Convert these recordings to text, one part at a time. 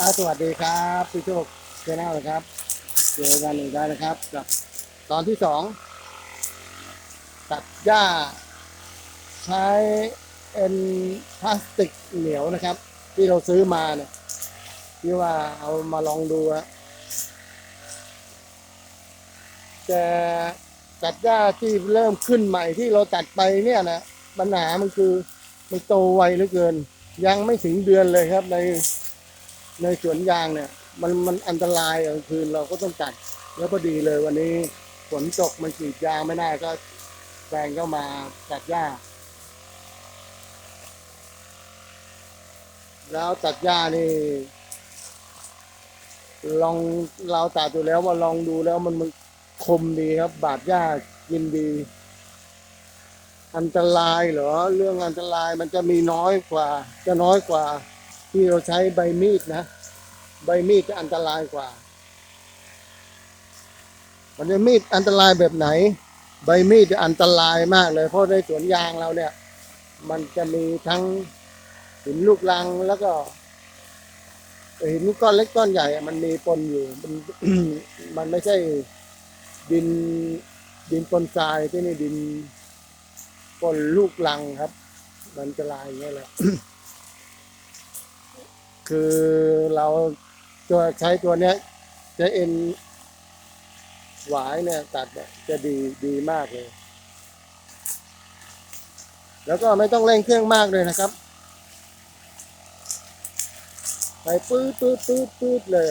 ครับสวัสดีครับพี่โชคเชนแนลนะครับเจอกันอีกแล้วนะครับกับ ตอนที่สองตัดหญ้า ใช้เอ็นพลาสติกเหนียวนะครับ ที่เราซื้อมาเนี่ยที่ว่าเอามาลองดูอะแต่ตัดหญ้าที่เริ่มขึ้นใหม่ที่เราตัดไปเนี่ยนะปัญหามันคือมันโตไวเหลือเกิน ยังไม่ถึงเดือนเลยครับใน ในสวนยางเนี่ย มันมันอันตรายกลางคืนเราก็ต้องตัด แล้วพอดีเลยวันนี้ฝนตกมันกรีดยางไม่ได้ก็แฟนก็มาตัดหญ้า แล้วตัดหญ้านี่ ลองเราตัดดูแล้วว่าลองดูแล้วมันมันคมดีครับ บาดหญ้ากินดี อันตรายเหรอ เรื่องอันตรายมันจะมีน้อยกว่า จะน้อยกว่า ที่เราใช้ใบมีดนะ ใบมีดจะอันตรายกว่า มันจะมีดอันตรายแบบไหน ใบมีดจะอันตรายมากเลย เพราะในสวนยางเราเนี่ย มันจะมีทั้งหินลูกรังแล้วก็หินก้อนเล็กก้อนใหญ่อะมันมีปนอยู่ มันมันไม่ใช่ดินดินปนทรายที่นี่ดินปนลูกรังครับ มันจะลายอย่างเงี้ยแหละ คือเราตัวใช้ตัวเนี้ยจะเอ็นหวายเนี่ยตัดเนี่ยจะดีดีมากเลย แล้วก็ไม่ต้องเร่งเครื่องมากเลยนะครับ ไปปื๊ดปื๊ดปื๊ดปื๊ดเลย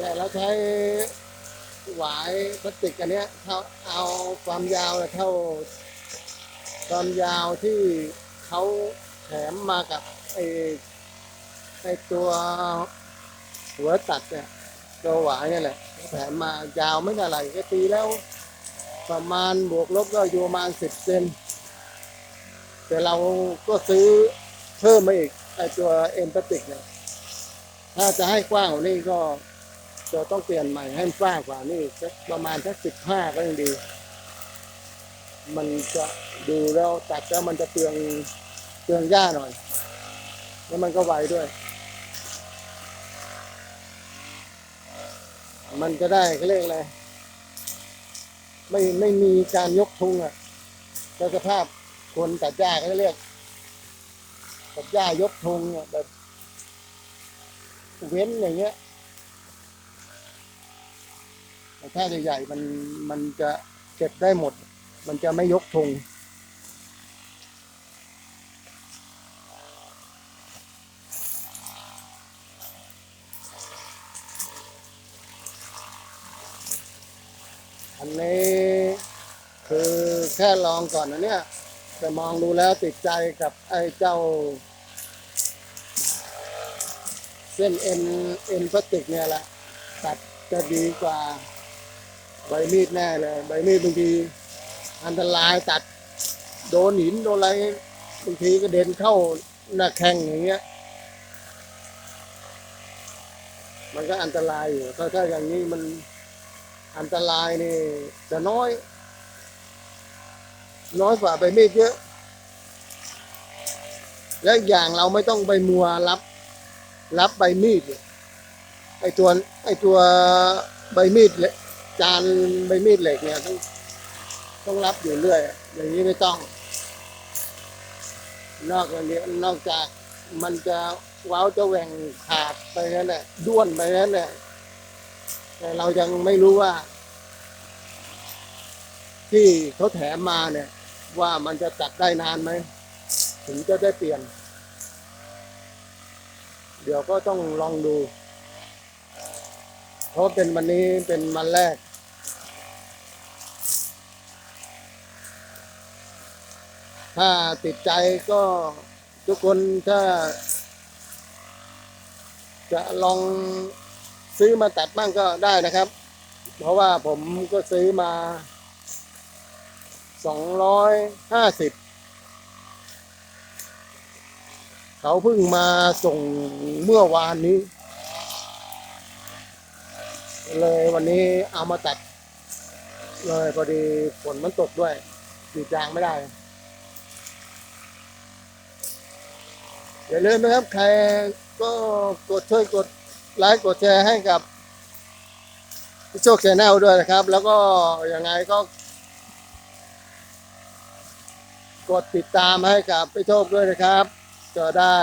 แต่เราใช้หวายพลาสติกอันเนี้ยเท่าเอาความยาวเท่าความยาวที่เขาแถมมากับไอ้ไอ้ตัวหัวตัดเนี่ยตัวหวายเนี่ยแหละแถมมายาวไม่เท่าไหร่ก็ตีแล้ว ประมาณบวกลบก็อยู่ประมาณสิบเซนแต่เราก็ซื้อเพิ่มมาอีกไอ้ตัวเอ็นพลาสติกเนี่ยถ้าจะให้กว้างกว่านี้ก็ จะต้องเปลี่ยนใหม่ให้มันกว้างกว่านี้สักประมาณสักสิบห้าก็ยังดี มันจะดูแล้วตัดแล้วมันจะเปลืองเปลืองหญ้าหน่อย แล้วมันก็ไวด้วย มันจะได้เขาเรียกอะไรไม่ไม่มีการยกทุงอะแต่สภาพคนตัดหญ้าเขาเรียกตัดหญ้ายกทุงอะแบบเว้นอย่างเงี้ย แต่ถ้าใหญ่ๆมันมันจะเก็บได้หมด มันจะไม่ยกธงอันนี้คือแค่ลองก่อนนะเนี่ย แต่มองดูแล้วติดใจกับไอ้เจ้า เส้นเอ็นเอ็นพลาสติกเนี่ยแหละตัดจะดีกว่า ใบมีดแน่เลยใบมีดบางทีอันตรายตัด โดนหินโดนอะไรบางทีก็เด็นเข้าหน้าแข้งอย่างเงี้ย มันก็อันตรายอยู่ถ้าถ้าอย่างนี้มันอันตรายนี่จะน้อย น้อยกว่าใบมีดเยอะ และอีกอย่างเราไม่ต้องไปมัวรับ รับใบมีดไอตัวไอตัวใบมีดเล็ก จานใบมีดเหล็กเนี่ยต้องต้องรับอยู่เรื่อยอย่างนี้ไม่ต้อง นอกจากนี้นอกจากมันจะว้าวจะแหว่งขาดไปนั่นแหละด้วนไปนั่นแหละแต่เรายังไม่รู้ว่า ที่เขาแถมมาเนี่ย ว่ามันจะตัดได้นานไหม ถึงจะได้เปลี่ยน เดี๋ยวก็ต้องลองดู เพราะเป็นวันนี้เป็นวันแรก ถ้าติดใจก็ทุกคนถ้า จะลองซื้อมาตัดบ้างก็ได้นะครับ เพราะว่าผมก็ซื้อมาสองร้อยห้าสิบเขาเพิ่งมาส่งเมื่อวานนี้ เลยวันนี้เอามาตัด เลยพอดีฝนมันตกด้วยกรีดยางไม่ได้ อย่าลืมนะครับ ใครก็กดช่วยกดไลค์กดแชร์ให้กับพี่โชคแชนแนลด้วยนะครับ แล้วก็ยังไงก็ กดติดตามให้กับพี่โชคด้วยนะครับ จะได้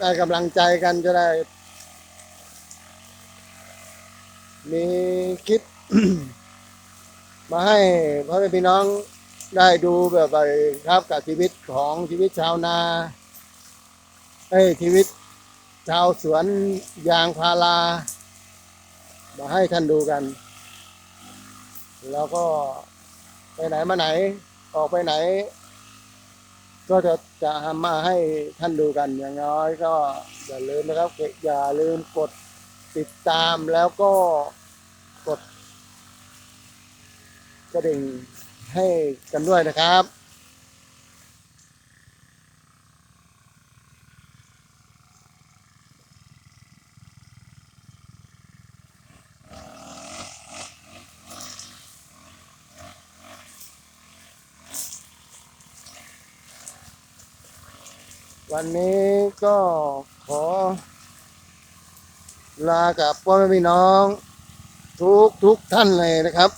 ได้กำลังใจกันจะได้ มีคลิป มาให้พ่อแม่พี่น้องได้ดูแบบไปครับกับชีวิตของชีวิตชาวนา เอ้ชีวิต ชาวสวนยางพารา มาให้ท่านดูกัน แล้วก็ไปไหนมาไหน ออกไปไหน ก็จะจะมาให้ท่านดูกันอย่างน้อยก็อย่าลืมนะครับอย่าลืมกดติดตามแล้วก็กดกระดิ่งให้กันด้วยนะครับ วันนี้ก็ขอ ลากับพ่อแม่พี่น้อง ทุกทุกท่านเลยนะครับ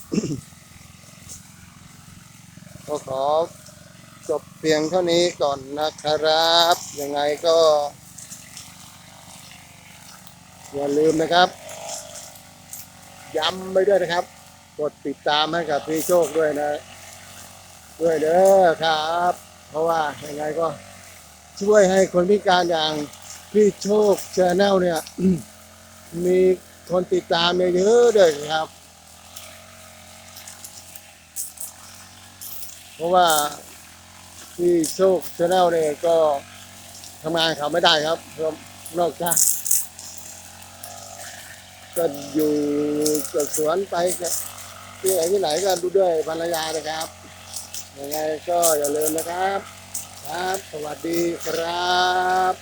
ก็ขอจบเพียงเท่านี้ก่อนนะครับ ยังไงก็ อย่าลืมนะครับ ย้ำไปด้วยนะครับ กดติดตามให้กับพี่โชคด้วยนะ ด้วยเด้อครับ เพราะว่ายังไงก็ ช่วยให้คนพิการอย่างพี่โชคชาแนลเนี่ย มีคนติดตามเยอะๆด้วยครับ เพราะว่าพี่โชคชาแนลเนี่ยก็ทำงานเขาไม่ได้ครับเพราะนอกจากก็อยู่กับสวนไปที่ไหนที่ไหนก็ดูด้วยภรรยานะครับยังไงก็อย่าลืมนะครับ ครับ สวัสดีครับ